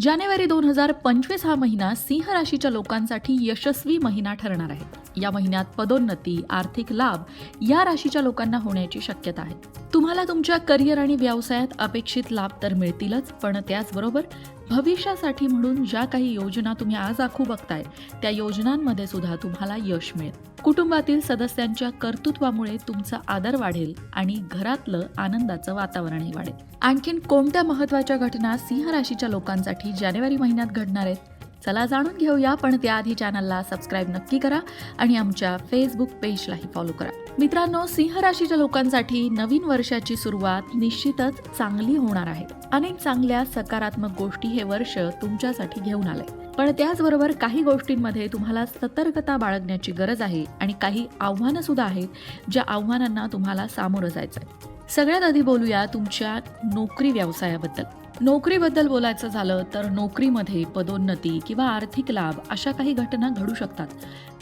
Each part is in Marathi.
जानेवारी दोन हजार पंचवीस हा महिना सिंह राशीच्या लोकांसाठी यशस्वी महिना ठरणार आहे. या महिन्यात पदोन्नती आर्थिक लाभ या राशीच्या लोकांना होण्याची शक्यता आहे. तुम्हाला तुमच्या करिअर आणि व्यवसायात अपेक्षित लाभ तर मिळतीलच पण त्याचबरोबर भविष्यासाठी म्हणून ज्या काही योजना तुम्ही आज आखू बघताय त्या योजनांमध्ये सुद्धा तुम्हाला यश मिळेल. कुटुंबातील सदस्यांच्या कर्तृत्वामुळे तुमचा आदर वाढेल आणि घरातलं आनंदाचं वातावरणही वाढेल. आणखीन कोणत्या महत्त्वाच्या घटना सिंह राशीच्या लोकांसाठी जानेवारी महिन्यात घडणार आहेत? चला जाणून घेऊया पण त्याआधी चॅनलला सबस्क्राईब नक्की करा आणि आमच्या फेसबुक पेजलाही फॉलो करा. मित्रांनो सिंह राशीच्या लोकांसाठी नवीन वर्षाची सुरुवात निश्चितच चांगली होणार आहे. अनेक चांगल्या सकारात्मक गोष्टी हे वर्ष तुमच्यासाठी घेऊन आलंय. पण त्याचबरोबर काही गोष्टींमध्ये तुम्हाला सतर्कता बाळगण्याची गरज आहे आणि काही आव्हानं सुद्धा आहेत ज्या आव्हानांना तुम्हाला सामोरं जायचं आहे सगळ्यात आधी बोलूया तुमच्या नोकरी व्यवसायाबद्दल. नोकरीबद्दल बोलायचं झालं तर नोकरीमध्ये पदोन्नती किंवा आर्थिक लाभ अशा काही घटना घडू शकतात.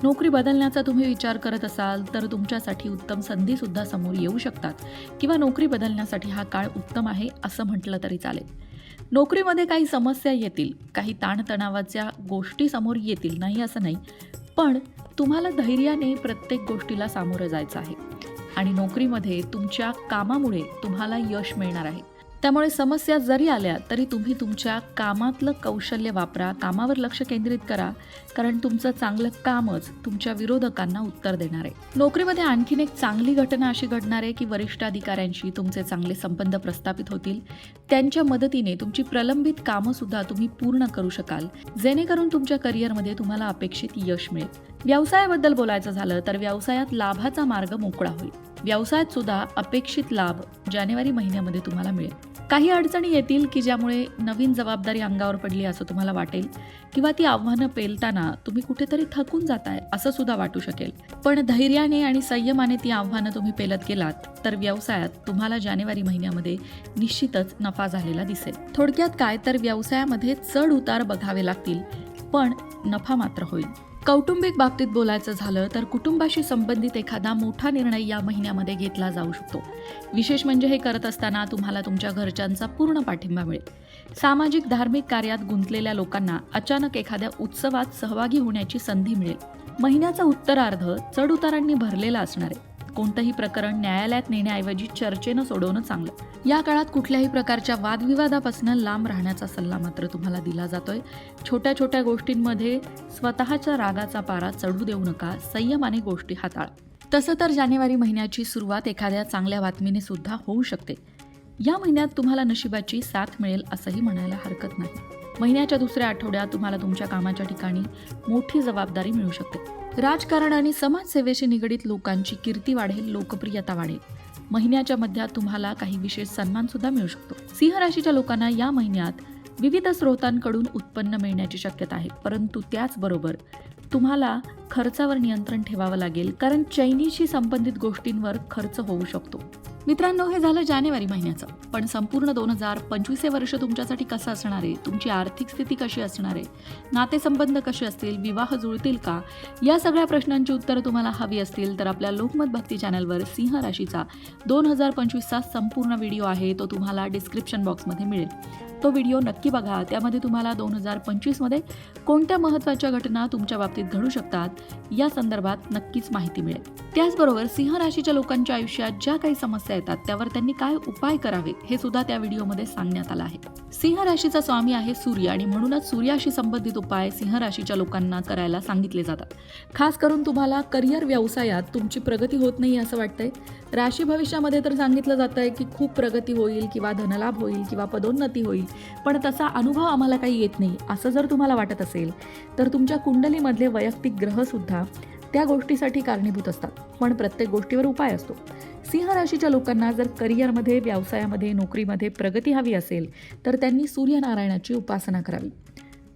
नोकरी बदलण्याचा तुम्ही विचार करत असाल तर तुमच्यासाठी उत्तम संधीसुद्धा समोर येऊ शकतात किंवा नोकरी बदलण्यासाठी हा काळ उत्तम आहे असं म्हटलं तरी चालेल. नोकरीमध्ये काही समस्या येतील काही ताणतणावाच्या गोष्टी समोर येतील नाही असं नाही पण तुम्हाला धैर्याने प्रत्येक गोष्टीला सामोरं जायचं आहे आणि नोकरीमध्ये तुमच्या कामामुळे तुम्हाला यश मिळणार आहे. त्यामुळे समस्या जरी आल्या तरी तुम्ही तुमच्या कामातलं कौशल्य वापरा. कामावर लक्ष केंद्रित करा. कारण तुमचं चांगलं कामच तुमच्या विरोधकांना उत्तर देणार आहे. नोकरीमध्ये आणखीन एक चांगली घटना अशी घडणार आहे की वरिष्ठ अधिकाऱ्यांशी तुमचे चांगले संबंध प्रस्थापित होतील. त्यांच्या मदतीने तुमची प्रलंबित कामं सुद्धा तुम्ही पूर्ण करू शकाल. जेणेकरून तुमच्या करिअरमध्ये तुम्हाला अपेक्षित यश मिळेल. व्यवसायाबद्दल बोलायचं झालं तर व्यवसायात लाभाचा मार्ग मोकळा होईल. व्यवसायात सुद्धा अपेक्षित लाभ जानेवारी महिन्यामध्ये तुम्हाला मिळेल. काही अडचणी येतील की ज्यामुळे नवीन जबाबदारी अंगावर पडली असं तुम्हाला वाटेल किंवा ती आव्हानं पेलताना तुम्ही कुठेतरी थकून जाताय असं सुद्धा वाटू शकेल. पण धैर्याने आणि संयमाने ती आव्हानं तुम्ही पेलत गेलात तर व्यवसायात तुम्हाला जानेवारी महिन्यामध्ये निश्चितच नफा झालेला दिसेल. थोडक्यात काय तर व्यवसायामध्ये चढ उतार बघावे लागतील पण नफा मात्र होईल. कौटुंबिक बाबतीत बोलायचं झालं तर कुटुंबाशी संबंधित एखादा मोठा निर्णय या महिन्यामध्ये घेतला जाऊ शकतो. विशेष म्हणजे हे करत असताना तुम्हाला तुमच्या घरच्यांचा पूर्ण पाठिंबा मिळेल. सामाजिक धार्मिक कार्यात गुंतलेल्या लोकांना अचानक एखाद्या उत्सवात सहभागी होण्याची संधी मिळेल. महिन्याचा उत्तरार्ध चढउतारांनी भरलेला असणार आहे. कोणतंही प्रकरण न्यायालयात नेण्याऐवजी चर्चेनं सोडवणं चांगलं. या काळात कुठल्याही प्रकारच्या वादविवादापासून लांब राहण्याचा सल्ला मात्र तुम्हाला दिला जातोय. छोट्या छोट्या गोष्टींमध्ये स्वतःच्या रागाचा पारा चढू देऊ नका संयमाने गोष्टी हाताळा. तसं तर जानेवारी महिन्याची सुरुवात एखाद्या चांगल्या बातमीने सुद्धा होऊ शकते. या महिन्यात तुम्हाला नशिबाची साथ मिळेल असंही म्हणायला हरकत नाही. महिन्याच्या दुसऱ्या आठवड्यात तुम्हाला तुमच्या कामाच्या ठिकाणी मोठी जबाबदारी मिळू शकते. राजकारण आणि समाजसेवेशी निगडीत लोकांची कीर्ती वाढेल लोकप्रियता वाढेल. महिन्याच्या मध्यात तुम्हाला काही विशेष सन्मान सुद्धा मिळू शकतो. सिंह राशीच्या लोकांना या महिन्यात विविध स्रोतांकडून उत्पन्न मिळण्याची शक्यता आहे. परंतु त्याचबरोबर तुम्हाला खर्चावर नियंत्रण ठेवावं लागेल कारण चैनीशी संबंधित गोष्टींवर खर्च होऊ शकतो. मित्रांनो हे झालं जानेवारी महिन्याचं. पण संपूर्ण दोन हजार पंचवीस हे वर्ष तुमच्यासाठी कसं असणार आहे? तुमची आर्थिक स्थिती कशी असणार आहे? नातेसंबंध कसे असतील? विवाह जुळतील का? या सगळ्या प्रश्नांची उत्तरं तुम्हाला हवी असतील तर आपल्या लोकमत भक्ती चॅनलवर सिंह राशीचा दोन हजार पंचवीसचा संपूर्ण व्हिडिओ आहे तो तुम्हाला डिस्क्रिप्शन बॉक्समध्ये मिळेल. तो व्हिडिओ नक्की बघा त्यामध्ये तुम्हाला दोन हजार पंचवीसमध्ये कोणत्या महत्त्वाच्या घटना तुमच्या बाबतीत घडू शकतात या संदर्भात नक्कीच माहिती मिळेल. त्याचबरोबर सिंह राशीच्या लोकांच्या आयुष्यात ज्या काही समस्या येतात त्यावर त्यांनी काय उपाय करावे हे सुद्धा त्या व्हिडिओमध्ये सांगण्यात आलं आहे. सिंह राशीचा स्वामी आहे सूर्य आणि म्हणूनच सूर्याशी संबंधित उपाय सिंह राशीच्या लोकांना करायला सांगितले जातात. खास करून तुम्हाला करिअर व्यवसायात तुमची प्रगती होत नाही असं वाटतंय? राशी भविष्यामध्ये तर सांगितलं जातं आहे की खूप प्रगती होईल किंवा धनलाभ होईल किंवा पदोन्नती होईल पण तसा अनुभव आम्हाला काही येत नाही असं जर तुम्हाला वाटत असेल तर तुमच्या कुंडलीमधले वैयक्तिक ग्रहसुद्धा त्या गोष्टीसाठी कारणीभूत असतात. पण प्रत्येक गोष्टीवर उपाय असतो. सिंह राशीच्या लोकांना जर करिअरमध्ये व्यवसायामध्ये नोकरीमध्ये प्रगती हवी असेल तर त्यांनी सूर्यनारायणाची उपासना करावी.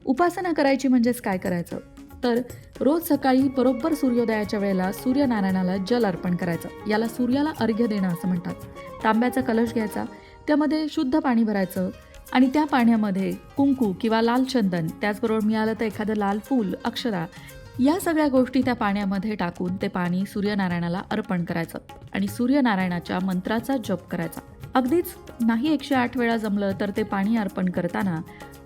उपासना करायची म्हणजेच काय करायचं? तर रोज सकाळी बरोबर सूर्योदयाच्या वेळेला सूर्यनारायणाला जल अर्पण करायचं. याला सूर्याला अर्घ्य देणं असं म्हणतात. तांब्याचा कलश घ्यायचा त्यामध्ये शुद्ध पाणी भरायचं आणि त्या पाण्यामध्ये कुंकू किंवा लाल चंदन त्याचबरोबर मिळालं तर एखादं लाल फूल अक्षरा या सगळ्या गोष्टी त्या पाण्यामध्ये टाकून ते पाणी सूर्यनारायणाला अर्पण करायचं आणि सूर्यनारायणाच्या मंत्राचा जप करायचा. अगदीच नाही एकशे आठ वेळा जमलं तर ते पाणी अर्पण करताना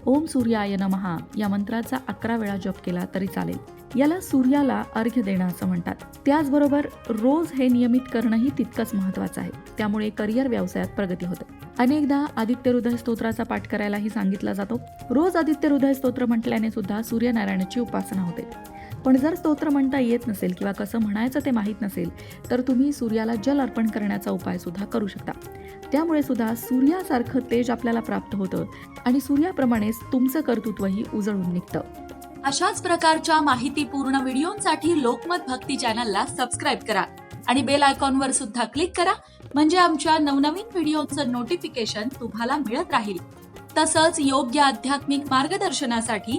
ओम सूर्याय नमहा या मंत्राचा अकरा वेळा जप केला तरी चालेल. याला सूर्याला अर्घ्य देणं असं म्हणतात. त्याचबरोबर रोज हे नियमित करणंही तितकंच महत्वाचं आहे. त्यामुळे करिअर व्यवसायात प्रगती होते. अनेकदा आदित्य हृदय स्तोत्राचा पाठ करायलाही सांगितला जातो. रोज आदित्य हृदय स्तोत्र म्हटल्याने सुद्धा सूर्यनारायणाची उपासना होते. पण जर स्तोत्र म्हणता येत नसेल किंवा कसं म्हणायचं ते माहीत नसेल तर तुम्ही सूर्याला जल अर्पण करण्याचा उपाय सुद्धा करू शकता. त्यामुळे सुद्धा सूर्यासारखं तेज आपल्याला प्राप्त होतं आणि सूर्याप्रमाणेच तुमचं कर्तृत्वही उजळून निघतं. अशाच प्रकारच्या माहितीपूर्ण व्हिडिओंसाठी लोकमत भक्ती चॅनलला सबस्क्राईब करा आणि बेल आयकॉनवर सुद्धा क्लिक करा म्हणजे आमच्या नवनवीन व्हिडिओचं नोटिफिकेशन तुम्हाला मिळत राहील. तसंच योग्य आध्यात्मिक मार्गदर्शनासाठी